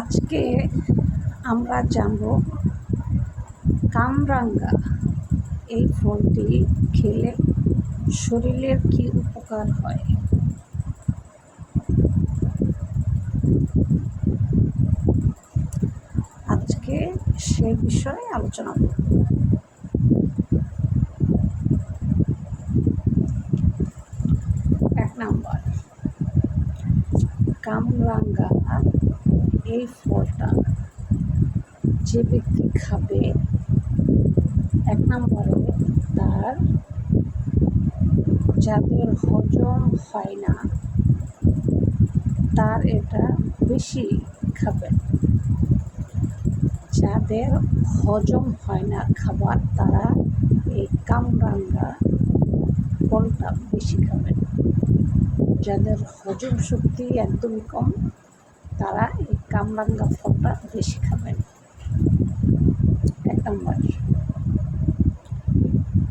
আজকে আমরা জানব কামরাঙ্গা। এই ফলটি খেলে শরীরের কি উপকার হয়? আজকে সে বিষয়ে আলোচনা করব এক নম্বর কামরাঙ্গা এই ফলটা যে ব্যক্তি খাবে, এক নম্বরে তার যাদের হজম হয় না, তার এটা বেশি খাবেন যাদের হজম হয় না খাবার, তারা এই কামরাঙ্গা ফলটা বেশি খাবেন যাদের হজম শক্তি একদমই কম, তারা এই কামরাঙ্গা ফলটা বেশি খাবেন। এক নম্বর।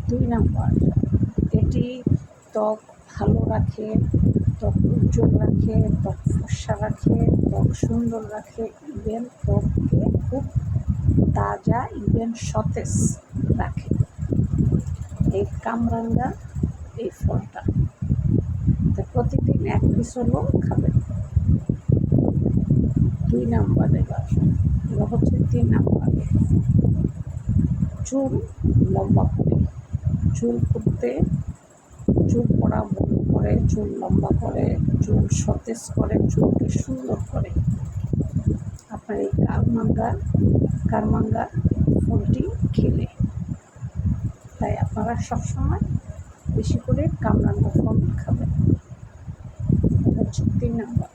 দুই নম্বর, এটি ত্বক ভালো রাখে, ত্বক উজ্জ্বল রাখে, ত্বক ফর্সা রাখে, ত্বক সুন্দর রাখে, ইভেন ত্বককে খুব তাজা, ইভেন সতেজ রাখে। এই কামরাঙ্গা, এই ফলটা। তো প্রতিদিন এক পিস হলেও খাবেন দুই নাম্বার এবার। এবার হচ্ছে তিন নাম্বার। চুল লম্বা করে। চুল করতে চুল পড়া বন্ধ করে, চুল লম্বা করে, চুল সতেজ করে, চুলকে সুন্দর করে। আপনার এই কারমাঙ্গা কারমাঙ্গা ফুলটি খেলে। তাই আপনারা সবসময় বেশি করে কামরাঙ্গা ফল খাবেন। হচ্ছে তিন নম্বর।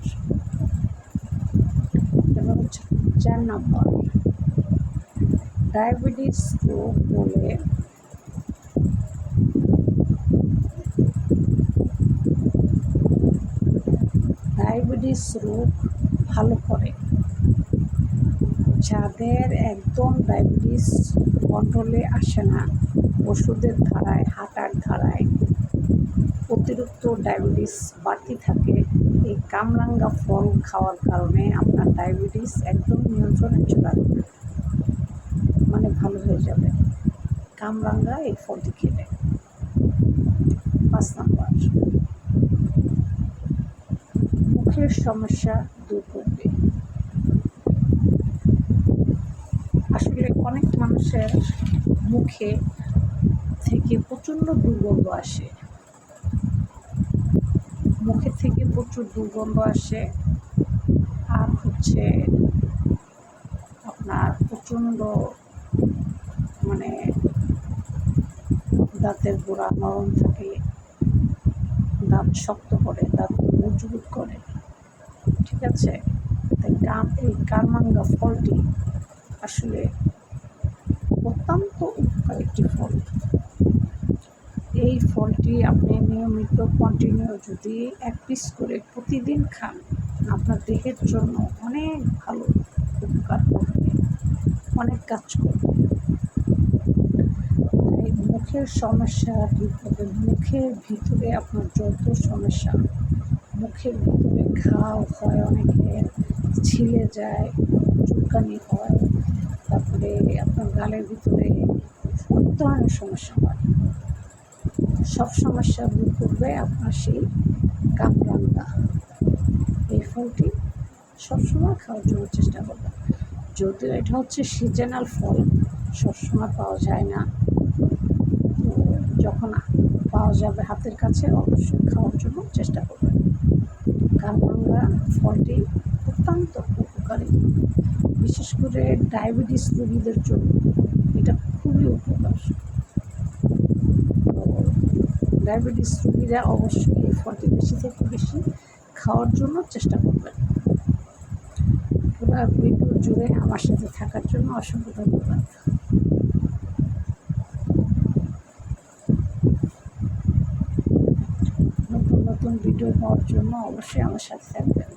হচ্ছে চার নম্বর। ডায়াবেটিস রোগ বলে ডায়াবেটিস রোগ ভালো করে। যাদের একদম ডায়াবেটিস কন্ট্রোলে আসে না, ওষুধের ধারায়, হাঁটার ধারায় অতিরিক্ত ডায়াবেটিস বাড়তি থাকে। এই কামরাঙ্গা ফল খাওয়ার কারণে আপনার ডায়াবেটিস একদম নিয়ন্ত্রণে চলে আসবে। মানে ভালো হয়ে যাবে। কামরাঙ্গা এই ফলটি খেলে। পাঁচ নাম্বার। মুখের সমস্যা দূর করবে। আসলে অনেক মানুষের মুখে থেকে প্রচণ্ড দুর্গন্ধ আসে। মুখে থেকে প্রচুর দুর্গন্ধ আসে আর হচ্ছে আপনার প্রচণ্ড মানে দাঁতের গোড়া নরম থাকে, দাঁত শক্ত করে, দাঁত মজবুত করে, ঠিক আছে? তাই কাম এই কারমাঙ্গা ফলটি আসলে অত্যন্ত উপকার একটি ফল। এই ফলটি আপনি নিয়মিত কন্টিনিউ যদি এক পিস করে প্রতিদিন খান, আপনার দেহের জন্য অনেক ভালো উপকার করবে, অনেক কাজ করবে। তাই মুখের সমস্যা দূর করবে মুখের ভিতরে আপনার যত সমস্যা, মুখের ভিতরে ঘাও হয় অনেকের ছিলে যায়, চুলকানি হয়, তারপরে আপনার গালের ভিতরে অনেক ধরনের সমস্যা হয়। সব সমস্যা দূর করবে আপনার সেই কামরাঙ্গা। এই ফলটি সবসময় খাওয়ার জন্য চেষ্টা করবেন। যদিও এটা হচ্ছে সিজনাল ফল, সবসময় পাওয়া যায় না। তো যখন পাওয়া যাবে হাতের কাছে, অবশ্যই খাওয়ার জন্য চেষ্টা করবেন। কামরাঙ্গা ফলটি অত্যন্ত উপকারী। বিশেষ করে ডায়াবেটিস রোগীদের জন্য এটা খুবই উপকার। ডায়াবেটিস রোগীরা অবশ্যই এই ফলটি বেশি থেকে বেশি খাওয়ার জন্য চেষ্টা করবেন। পুরো ভিডিও জুড়ে আমার সাথে থাকার জন্য অসংখ্য ধন্যবাদ। নতুন নতুন ভিডিও পাওয়ার জন্য অবশ্যই আমার সাথে থাকবেন।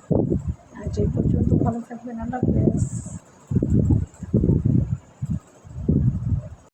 আর যে পর্যন্ত ভালো থাকবেন, আল্লাহ